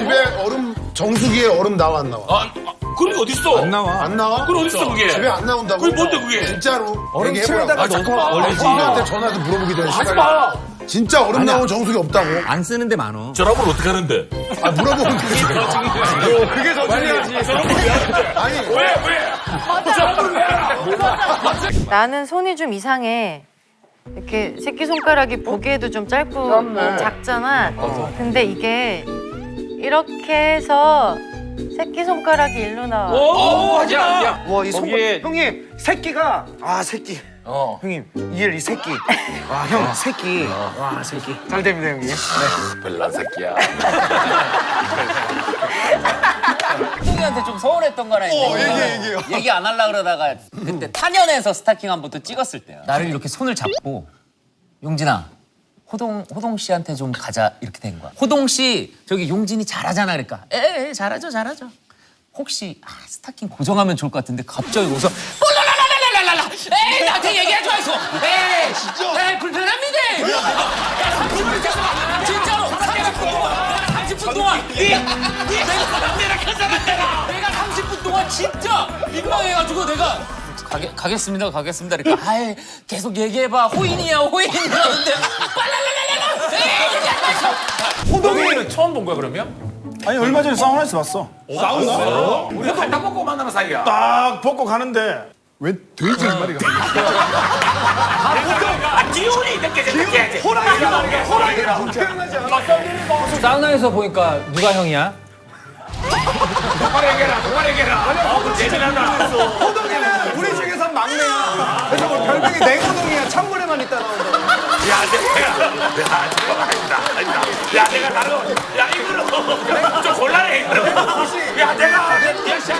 집에 얼음 정수기에 얼음 나와 안 나와? 아, 아, 그런 게 어딨어? 안 나와. 안 나와? 그럼 어딨어, 그게? 집에 안 나온다고? 그게 뭔데, 그게? 진짜로. 얼음. 틀에다가 아, 얼른 얼리지. 선배한테 전화해서 물어보기 전에 하지 마! 진짜 얼음 나온 정수기 없다고? 안 쓰는데 많어. 전화번호 어떻게 하는데? 아, 물어보면 되지. 그게 정수기야지. 아니, 왜, 왜? 전화번호 왜 알아? 나는 손이 좀 이상해. 이렇게 새끼손가락이 보기에도 좀 짧고 작잖아. 근데 이게 이렇게 해서 새끼손가락이 일로 나와. 오, 하지 마! 와, 이 손, 거기에- 형님, 새끼가, 아, 새끼. 어. 형님, 이엘 이 새끼. 와, 형, 새끼. 와, 새끼. 잘 됩니다, 형님. 별난 새끼야. 호동이한테 좀 서운했던 거나 있는데 얘기, 안 하려 그러다가 그때 탄현에서 스타킹 한 번 또 찍었을 때야 나를 이렇게 손을 잡고 용진아 호동 호동 씨한테 좀 가자 이렇게 된 거야. 호동 씨 저기 용진이 잘하잖아 그러니까. 에 잘하죠 잘하죠. 혹시 아, 스타킹 고정하면 좋을 것 같은데 갑자기 거기서 랄랄랄랄랄랄라 에이 나한테 얘기하지 마이소. 에이 에이 불편합니다. 야 30분 있잖아 진짜로 30분 동안 내가 30분 동안 내가 내가 30분 동안 진짜 민망해가지고 내가 가게, 가겠습니다 가겠습니다. 그러니까 아이 계속 얘기해봐. 호인이야 호인 이러는데 랄랄랄랄라 에이 얘기하지 마이소 호동이는 처음 본 거야, 그러면? 아니 얼마 전에 사우나에서 봤어. 우리가 갈다 먹고 만나는 사이야. 딱 벗고 가는데 왜 돼지 한 마리가? 아, 기운이 느껴져. 호랑이가, 호랑이가. 사우나에서 보니까 누가 형이야? 그만 얘기해라. 어, 그 예민하다. 호동이는 우리 중에서 막내야. 그래서 뭐 별명이 냉호동이야. 찬물에만 있다 나온다. 야, 내가, 야, 잠깐만, 아니다, 아니다. 야, 다른, 야, 이거는 좀 곤란해, 이거는. 야, 내가, 야, 씨, 야,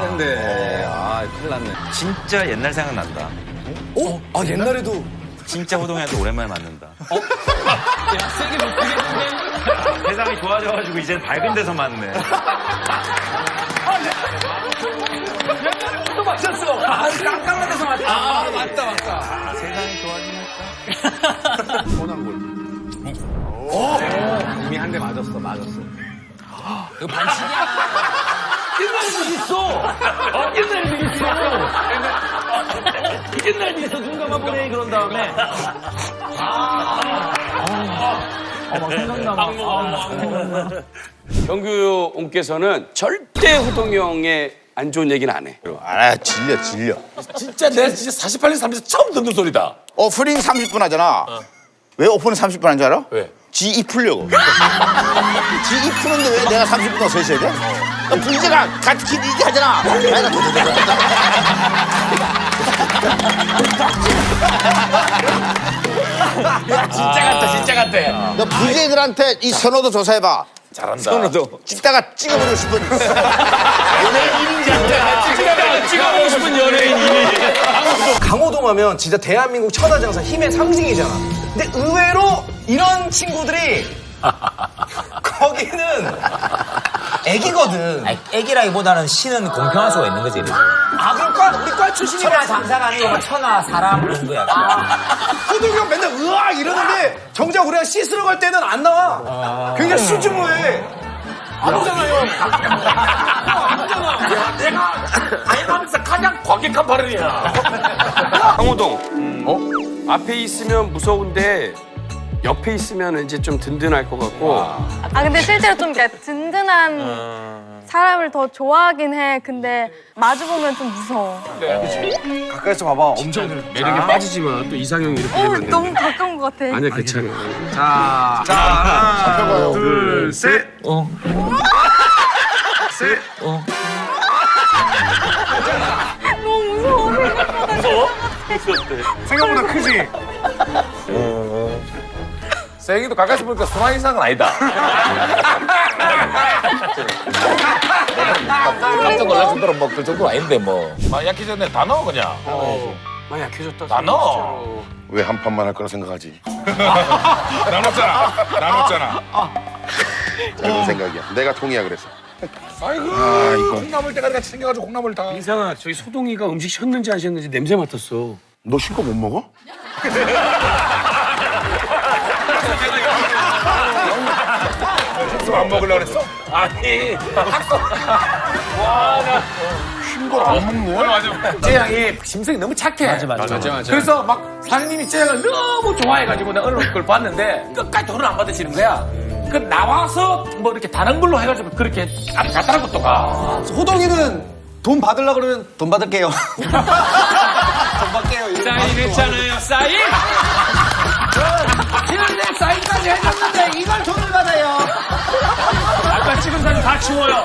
근데 아 큰일 났네. 진짜 옛날 생각난다. 어? 아, 옛날에도. 진짜 호동이한테 오랜만에 만난다. 세상이 좋아져가지고 이제 밝은 데서 만네. 이 미 한 대 맞았어 맞았어. 이거 반칙이야? 옛날에 있어. 어, 옛날에 있어. 옛날에 있어. 눈 감아보네 그런 다음에. 아, 아, 막 생각나. 막. 아. 정규 옹께서는 절대 호동이 형의 안 좋은 얘기는 안 해. 아 질려 질려 진짜 내가 진짜 48년 살면서 처음 듣는 소리다. 오프닝 30분 하잖아 왜 오프닝 30분 한 줄 알아? 왜? 지입 풀려고 지입 푸는데 왜 내가 30분 더서 있어야 돼? 분재가 같이 이게 하잖아 내가 도도도도 진짜 같다, 진짜 같다. 너 분재들한테 이 선호도 조사해봐 잘한다. 선호도 찍다가 찍어버리고 싶은 찍어보고 찍어보고 싶은 연예인 이미. 하면 진짜 대한민국 천하장사 힘의 상징이잖아. 근데 의외로 이런 친구들이 거기는 애기거든. 아니, 애기라기보다는 신은 공평할 수가 있는 거지 아, 그럴까? 우리 과 출신이라 장사가 아니고 천하 사람 정도야 호동이 형 맨날 으악 이러는데 정작 우리가 씻으러 갈 때는 안 나와. 굉장히 수줍어해. 안 오잖아요. 내가 알바하면서 가장 과격한 발언이야. 강호동, 어? 앞에 있으면 무서운데 옆에 있으면 이제 좀 든든할 것 같고 아 근데 실제로 좀 이렇게 든든한 사람을 더 좋아하긴 해. 근데 마주 보면 좀 무서워. 가까이서 봐봐. 엄청 매력에 빠지지 마. 또 이상형이 이렇게 어 너무 가까운 것 같아. 아니야 괜찮아. 자 하나 둘 셋. 어. 셋. 어. 무서워. 생각보다 크지. 세영이도 가까이서 보니까 소라 이상은 아니다. 깜짝 놀랄 정도로 뭐 그 정도 아닌데 뭐. 막 약기 전에 다 넣어 그냥. 많이 약해졌다. 다 넣어. 왜 한 판만 할 거라 생각하지? 나눴잖아. 나눴잖아. 작은 생각이야. 내가 통이야 그래서. 아이고. 아, 이거. 콩나물 때까지 같이 생겨가지고 콩나물 다. 이상아 저기 소동이가 음식 셨는지 안 셨는지 냄새 맡았어. 너 신거 못 먹어? 좀안 먹으려고 그랬어? 아니 학생 와나 안 먹네. 맞아. 재양이 심성이 너무 착해. 맞아, 맞아, 맞아. 그래서 막 사장님이 재양을 너무 좋아해가지고 내가 어느 걸 봤는데 끝까지 돈을 안 받으시는 거야. 그 나와서 뭐 이렇게 다른 걸로 해가지고 그렇게 앞에 갔다는 것도 가. 호동이는 돈 받으려고 그러면 돈 받을게요. 돈 받게요. 이런 사인했잖아요, 사인! 지난해 사인까지 해줬는데 이걸 돈을 받아요. 아까 찍은 사진 다 지워요.